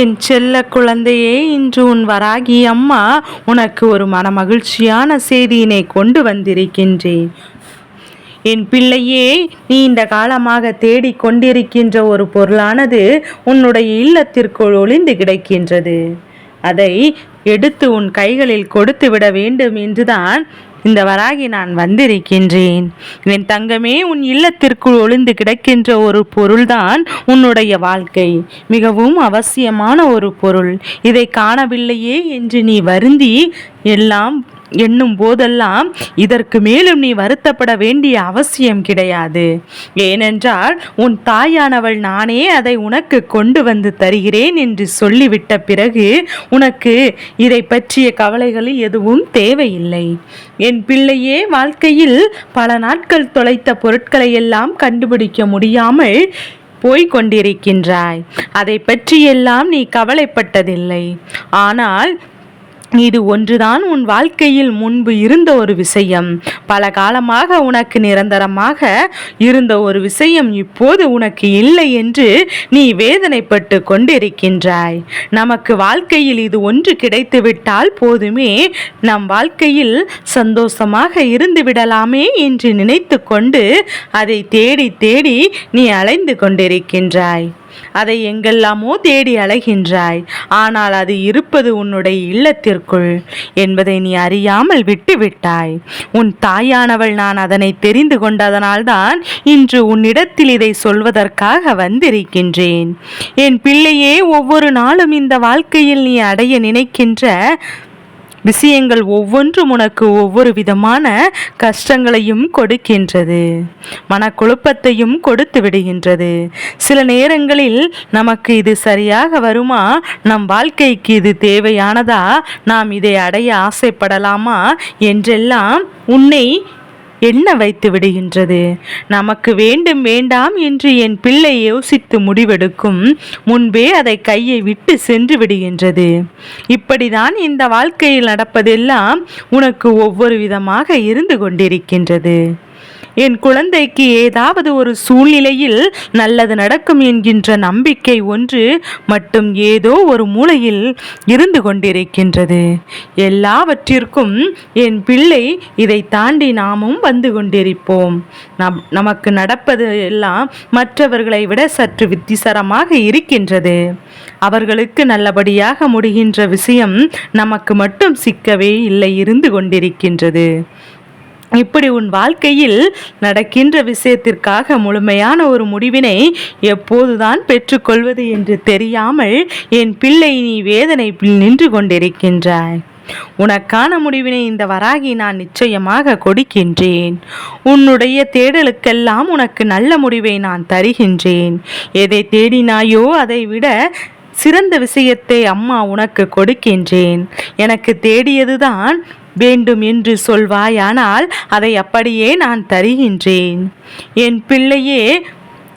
என் செல்ல குழந்தையே இன்று உன் வராகி அம்மா உனக்கு ஒரு மனமகிழ்ச்சியான செய்தியினை கொண்டு வந்திருக்கின்றேன். என் பிள்ளையே நீண்ட காலமாக தேடிக் கொண்டிருக்கின்ற ஒரு பொருளானது உன்னுடைய இல்லத்திற்குள் ஒளிந்து கிடக்கின்றது. அதை எடுத்து உன் கைகளில் கொடுத்து விட வேண்டும் என்றுதான் இந்த வராகி நான் வந்திருக்கின்றேன். என் தங்கமே உன் இல்லத்திற்குள் ஒளிந்து கிடக்கின்ற ஒரு பொருள்தான் உன்னுடைய வாழ்க்கை. மிகவும் அவசியமான ஒரு பொருள். இதை காணவில்லையே என்று நீ வருந்தி எல்லாம் எண்ணும் போதெல்லாம் இதற்கு மேலும் நீ வருத்தப்பட வேண்டிய அவசியம் கிடையாது. ஏனென்றால் உன் தாயானவள் நானே அதை உனக்கு கொண்டு வந்து தருகிறேன் என்று சொல்லிவிட்ட பிறகு உனக்கு இதை பற்றிய கவலைகள் எதுவும் தேவையில்லை. என் பிள்ளையே வாழ்க்கையில் பல நாட்கள் தொலைத்த பொருட்களை எல்லாம் கண்டுபிடிக்க முடியாமல் போய்க் கொண்டிருக்கின்றாய். அதை பற்றியெல்லாம் நீ கவலைப்பட்டதில்லை. ஆனால் இது ஒன்றுதான் உன் வாழ்க்கையில் முன்பு இருந்த ஒரு விஷயம். பல காலமாக உனக்கு நிரந்தரமாக இருந்த ஒரு விஷயம் இப்போது உனக்கு இல்லை என்று நீ வேதனைப்பட்டு கொண்டிருக்கின்றாய். நமக்கு வாழ்க்கையில் இது ஒன்று கிடைத்துவிட்டால் போதுமே நம் வாழ்க்கையில் சந்தோஷமாக இருந்து விடலாமே என்று நினைத்து கொண்டு அதை தேடி தேடி நீ அலைந்து கொண்டிருக்கின்றாய். அதை எங்கெல்லாமோ தேடி அலைகின்றாய். ஆனால் அது இருப்பது உன்னுடைய இல்லத்திற்குள் என்பதை நீ அறியாமல் விட்டுவிட்டாய். உன் தாயானவள் நான் அதனை தெரிந்து கொண்டதனால்தான் இன்று உன்னிடத்தில் இதை சொல்வதற்காக வந்திருக்கின்றேன். என் பிள்ளையே ஒவ்வொரு நாளும் இந்த வாழ்க்கையில் நீ அடைய நினைக்கின்ற விஷயங்கள் ஒவ்வொன்றும் உனக்கு ஒவ்வொரு விதமான கஷ்டங்களையும் கொடுக்கின்றது. மனக்குழப்பத்தையும் கொடுத்து விடுகின்றது. சில நேரங்களில் நமக்கு இது சரியாக வருமா? நம் வாழ்க்கைக்கு இது தேவையானதா? நாம் இதை அடைய ஆசைப்படலாமா? என்றெல்லாம் உன்னை என்ன வைத்து விடுகின்றது? நமக்கு வேண்டும் வேண்டாம் என்று என் பிள்ளை யோசித்து முடிவெடுக்கும் முன்பே அதை கையை விட்டு சென்று விடுகின்றது. இப்படிதான் இந்த வாழ்க்கையில் நடப்பதெல்லாம் உனக்கு ஒவ்வொரு விதமாக இருந்து கொண்டிருக்கின்றது. என் குழந்தைக்கு ஏதாவது ஒரு சூழ்நிலையில் நல்லது நடக்கும் என்கின்ற நம்பிக்கை ஒன்று மட்டும் ஏதோ ஒரு மூலையில் இருந்து கொண்டிருக்கின்றது. எல்லாவற்றிற்கும் என் பிள்ளை இதை தாண்டி நாமும் வந்து கொண்டிருப்போம். நம் நமக்கு நடப்பது எல்லாம் மற்றவர்களை விட சற்று வித்திசரமாக இருக்கின்றது. அவர்களுக்கு நல்லபடியாக முடிகின்ற விஷயம் நமக்கு மட்டும் சிக்கவே இல்லை இருந்து கொண்டிருக்கின்றது. இப்படி உன் வாழ்க்கையில் நடக்கின்ற விஷயத்திற்காக முழுமையான ஒரு முடிவினை எப்போதுதான் பெற்றுக்கொள்வது என்று தெரியாமல் என் பிள்ளை நீ வேதனை நின்று கொண்டிருக்கின்றாய். உனக்கான முடிவினை இந்த வராகி நான் நிச்சயமாக கொடுக்கின்றேன். உன்னுடைய தேடலுக்கெல்லாம் உனக்கு நல்ல முடிவை நான் தருகின்றேன். எதை தேடினாயோ அதை விட சிறந்த விஷயத்தை அம்மா உனக்கு கொடுக்கின்றேன். எனக்கு தேடியதுதான் வேண்டும் என்று சொல்வாயானால் அதை அப்படியே நான் தருகின்றேன். என் பிள்ளையே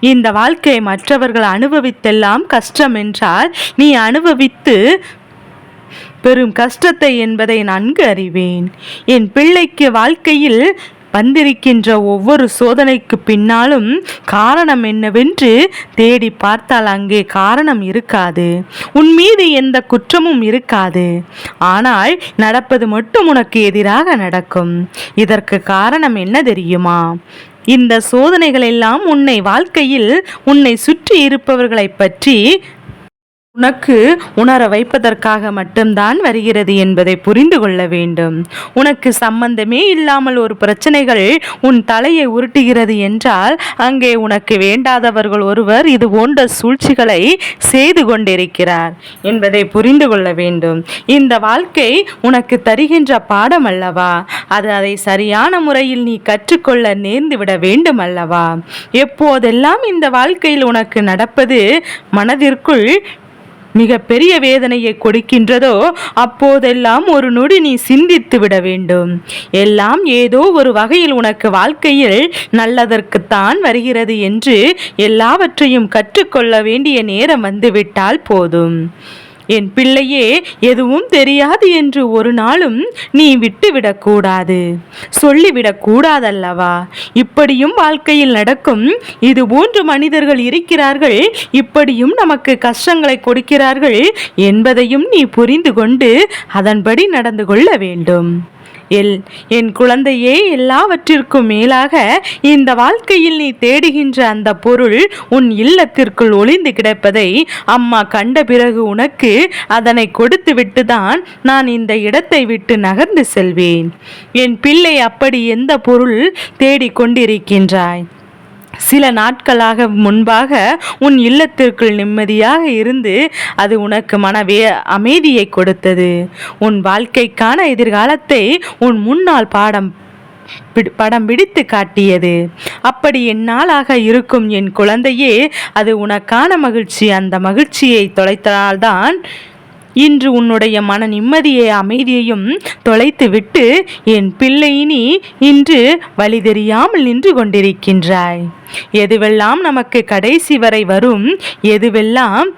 இந்த வாழ்க்கை மற்றவர்கள் அனுபவித்தெல்லாம் கஷ்டம் என்றால் நீ அனுபவித்து பெரும் கஷ்டத்தை என்பதை நன்கு அறிவேன். என் பிள்ளைக்கு வாழ்க்கையில் வந்திருக்கின்ற ஒவ்வொரு சோதனைக்கு பின்னாலும் காரணம் என்னவென்று தேடி பார்த்தால் அங்கே காரணம் இருக்காது. உன் மீது எந்த குற்றமும் இருக்காது. ஆனால் நடப்பது மட்டும் உனக்கு எதிராக நடக்கும். இதற்கு காரணம் என்ன தெரியுமா? இந்த சோதனைகள் எல்லாம் உன்னை வாழ்க்கையில் உன்னை சுற்றி இருப்பவர்களை பற்றி உனக்கு உணர வைப்பதற்காக மட்டும்தான் வருகிறது என்பதை புரிந்து கொள்ள வேண்டும். உனக்கு சம்பந்தமே இல்லாமல் ஒரு பிரச்சனைகள் உன் தலையை உருட்டுகிறது என்றால் அங்கே உனக்கு வேண்டாதவர்கள் ஒருவர் இது போன்ற சூழ்ச்சிகளை செய்து கொண்டிருக்கிறார் என்பதை புரிந்து கொள்ள வேண்டும். இந்த வாழ்க்கை உனக்கு தருகின்ற பாடம் அல்லவா? அது அதை சரியான முறையில் நீ கற்றுக்கொள்ள நேர்ந்து விட வேண்டும் அல்லவா? எப்போதெல்லாம் இந்த வாழ்க்கையில் உனக்கு நடப்பது மனதிற்குள் மிக பெரிய வேதனையை கொடுக்கின்றதோ அப்போதெல்லாம் ஒரு நொடி நீ சிந்தித்து விட வேண்டும். எல்லாம் ஏதோ ஒரு வகையில் உனக்கு வாழ்க்கையில் நல்லதற்குத்தான் வருகிறது என்று எல்லாவற்றையும் கற்றுக்கொள்ள வேண்டிய நேரம் வந்துவிட்டால் போதும். என் பிள்ளையே எதுவும் தெரியாது என்று ஒரு நாளும் நீ விட்டுவிடக்கூடாது. சொல்லிவிடக்கூடாதல்லவா? இப்படியும் வாழ்க்கையில் நடக்கும். இது போன்று மனிதர்கள் இருக்கிறார்கள். இப்படியும் நமக்கு கஷ்டங்களை கொடுக்கிறார்கள் என்பதையும் நீ புரிந்து கொண்டு அதன்படி நடந்து கொள்ள வேண்டும். எல் என் குழந்தையே எல்லாவற்றிற்கும் மேலாக இந்த வாழ்க்கையில் நீ தேடுகின்ற அந்த பொருள் உன் இல்லத்திற்குள் ஒளிந்து கிடப்பதை அம்மா கண்ட பிறகு உனக்கு அதனை கொடுத்து தான் நான் இந்த இடத்தை விட்டு நகர்ந்து செல்வேன். என் பிள்ளை அப்படி எந்த பொருள் தேடிக்கொண்டிருக்கின்றாய்? சில நாட்களாக முன்பாக உன் இல்லத்திற்குள் நிம்மதியாக இருந்து அது உனக்கு மனவே அமைதியை கொடுத்தது. உன் வாழ்க்கைக்கான எதிர்காலத்தை உன் முன்னால் பாடம் படம் பிடித்து காட்டியது. அப்படி என்னாலாக இருக்கும் என் குழந்தையே அது உனக்கான மகிழ்ச்சி அந்த மகிழ்ச்சியை தொலைத்தால்தான் இன்று உன்னுடைய மன நிம்மதியை அமைதியையும் தொலைத்துவிட்டு என் பிள்ளையினி இன்று வழி தெரியாமல் நின்று கொண்டிருக்கின்றாய். எதுவெல்லாம் நமக்கு கடைசி வரை வரும் எதுவெல்லாம்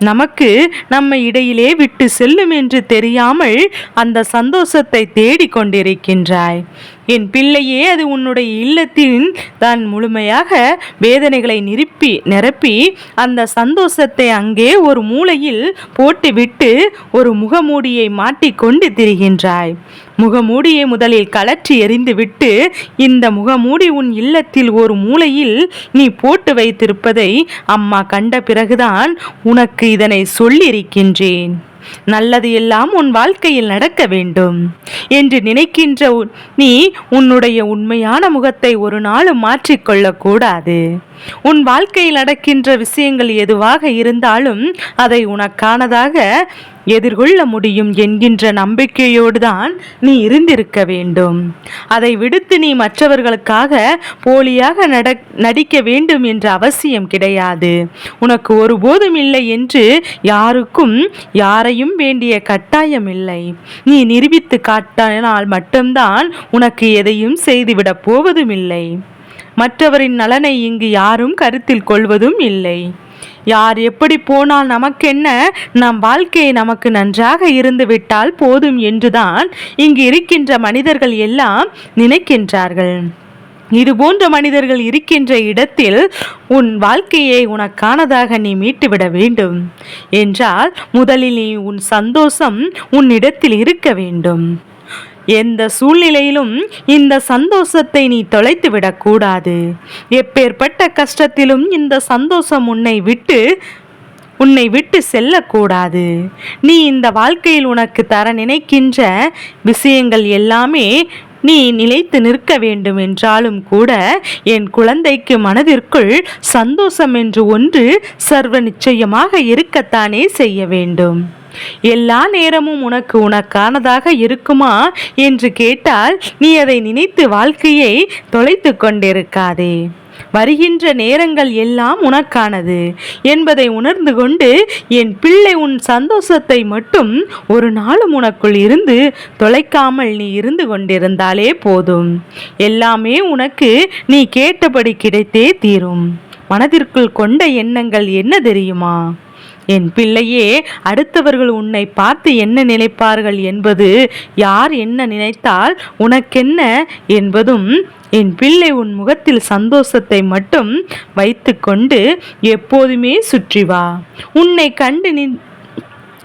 நமக்கு நம்ம இடையிலே விட்டு செல்லும் என்று தெரியாமல் அந்த சந்தோஷத்தை தேடிக்கொண்டிருக்கின்றாய் என் பிள்ளையே அது உன்னுடைய இல்லத்தின் தான் முழுமையாக வேதனைகளை நிரப்பி நிரப்பி அந்த சந்தோஷத்தை அங்கே ஒரு மூலையில் போட்டுவிட்டு ஒரு முகமூடியை மாட்டிக்கொண்டு திரிகின்றாய். முகமூடியை முதலில் கலற்றி எறிந்துவிட்டு இந்த முகமூடி உன் இல்லத்தில் ஒரு மூலையில் நீ போட்டு வைத்திருப்பதை அம்மா கண்ட பிறகுதான் உனக்கு இதனை சொல்லியிருக்கின்றேன். நல்லது எல்லாம் உன் வாழ்க்கையில் நடக்க வேண்டும் என்று நினைக்கின்ற நீ உன்னுடைய உண்மையான முகத்தை ஒரு நாளும் மாற்றிக்கொள்ளக்கூடாது. உன் வாழ்க்கையில் நடக்கின்ற விஷயங்கள் எதுவாக இருந்தாலும் அதை உனக்கானதாக எதிர்கொள்ள முடியும் என்கின்ற நம்பிக்கையோடு தான் நீ இருந்திருக்க வேண்டும். அதை விடுத்து நீ மற்றவர்களுக்காக போலியாக நட நடிக்க வேண்டும் என்ற அவசியம் கிடையாது. உனக்கு ஒருபோதும் இல்லை என்று யாருக்கும் யாரையும் வேண்டிய கட்டாயம் இல்லை. நீ நிரூபித்து காட்டினால் மட்டும்தான் உனக்கு எதையும் செய்துவிடப் போவதும் இல்லை மற்றவரின் நலனை இங்கு யாரும் கருத்தில் கொள்வதும் இல்லை. யார் எப்படி போனால் நமக்கென்ன? நம் வாழ்க்கையை நமக்கு நன்றாக இருந்து விட்டால் போதும் என்றுதான் இங்கு இருக்கின்ற மனிதர்கள் எல்லாம் நினைக்கின்றார்கள். இதுபோன்ற மனிதர்கள் இருக்கின்ற இடத்தில் உன் வாழ்க்கையை உனக்கானதாக நீ மீட்டுவிட வேண்டும். என்றால் முதலில் நீ உன் சந்தோஷம் உன்னிடத்தில் இருக்க வேண்டும். எந்த சூழ்நிலையிலும் இந்த சந்தோஷத்தை நீ தொலைத்து விடக்கூடாது. எப்பேற்பட்ட கஷ்டத்திலும் இந்த சந்தோஷம் உன்னை விட்டு உன்னை விட்டு செல்லக்கூடாது. நீ இந்த வாழ்க்கையில் உனக்கு தர நினைக்கின்ற விஷயங்கள் எல்லாமே நீ நிலைத்து நிற்க வேண்டும் என்றாலும் கூட என் குழந்தைக்கு மனதிற்குள் சந்தோஷம் என்று ஒன்று சர்வ நிச்சயமாக இருக்கத்தானே செய்ய வேண்டும். எல்லா நேரமும் உனக்கு உனக்கானதாக இருக்குமா? என்று கேட்டால் நீ அதை நினைத்து வாழ்க்கையை தொலைத்து கொண்டிருக்காதே. வருகின்ற நேரங்கள் எல்லாம் உனக்கானது என்பதை உணர்ந்து கொண்டு என் பிள்ளை உன் சந்தோஷத்தை மட்டும் ஒரு நாளும் உனக்குள் இருந்து தொலைக்காமல் நீ இருந்து கொண்டிருந்தாலே போதும். எல்லாமே உனக்கு நீ கேட்டபடி கிடைத்தே தீரும். மனதிற்குள் கொண்ட எண்ணங்கள் என்ன தெரியுமா? என் பிள்ளையே அடுத்தவர்கள் உன்னை பார்த்து என்ன நினைப்பார்கள் என்பது யார் என்ன நினைத்தால் உனக்கென்ன என்பதும் என் பிள்ளை உன் முகத்தில் சந்தோஷத்தை மட்டும் வைத்துக்கொண்டு எப்போதுமே சுற்றி வா. உன்னை கண்டு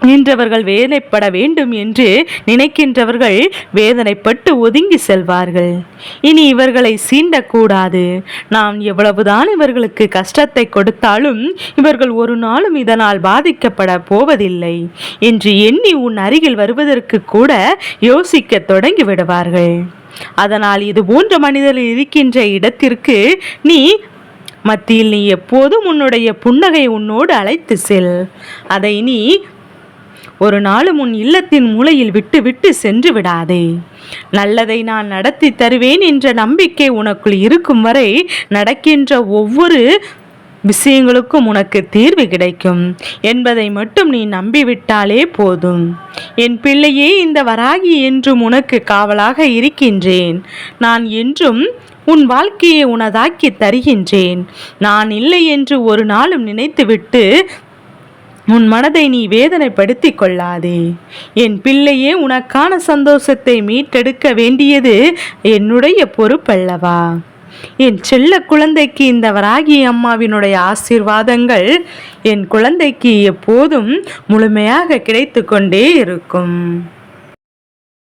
நின்றவர்கள் வேதனைப்பட வேண்டும் என்று நினைக்கின்றவர்கள் வேதனைப்பட்டு ஒதுங்கி செல்வார்கள். இனி இவர்களை சீண்டக்கூடாது. நாம் எவ்வளவுதான் இவர்களுக்கு கஷ்டத்தை கொடுத்தாலும் இவர்கள் ஒரு நாளும் இதனால் பாதிக்கப்பட போவதில்லை என்று எண்ணி உன் அருகில் வருவதற்கு கூட யோசிக்க தொடங்கி விடுவார்கள். அதனால் இது போன்ற மனிதர்கள் இருக்கின்ற இடத்திற்கு நீ மத்தியில் நீ எப்போதும் உன்னுடைய புன்னகை உன்னோடு அழைத்து செல். அதை நீ ஒரு நாளும் உன் இல்லத்தின் மூலையில் விட்டு விட்டு சென்று விடாதே. நல்லதை நான் நடத்தி தருவேன் என்ற நம்பிக்கை உனக்குள் இருக்கும் வரை நடக்கின்ற ஒவ்வொரு விஷயங்களுக்கும் உனக்கு தீர்வு கிடைக்கும். என்பதை மட்டும் நீ நம்பிவிட்டாலே போதும். என் பிள்ளையே இந்த வராகி என்றும் உனக்கு காவலாக இருக்கின்றேன். நான் என்றும் உன் வாழ்க்கையை உனதாக்கி தருகின்றேன். நான் இல்லை என்று ஒரு நாளும் நினைத்துவிட்டு உன் மனதை நீ வேதனைப்படுத்திக் கொள்ளாதே. என் பிள்ளையே உனக்கான சந்தோஷத்தை மீட்டெடுக்க வேண்டியது என்னுடைய பொறுப்பல்லவா? என் செல்ல குழந்தைக்கு இந்த வராகி அம்மாவினுடைய ஆசீர்வாதங்கள் என் குழந்தைக்கு எப்போதும் முழுமையாக கிடைத்து கொண்டே இருக்கும்.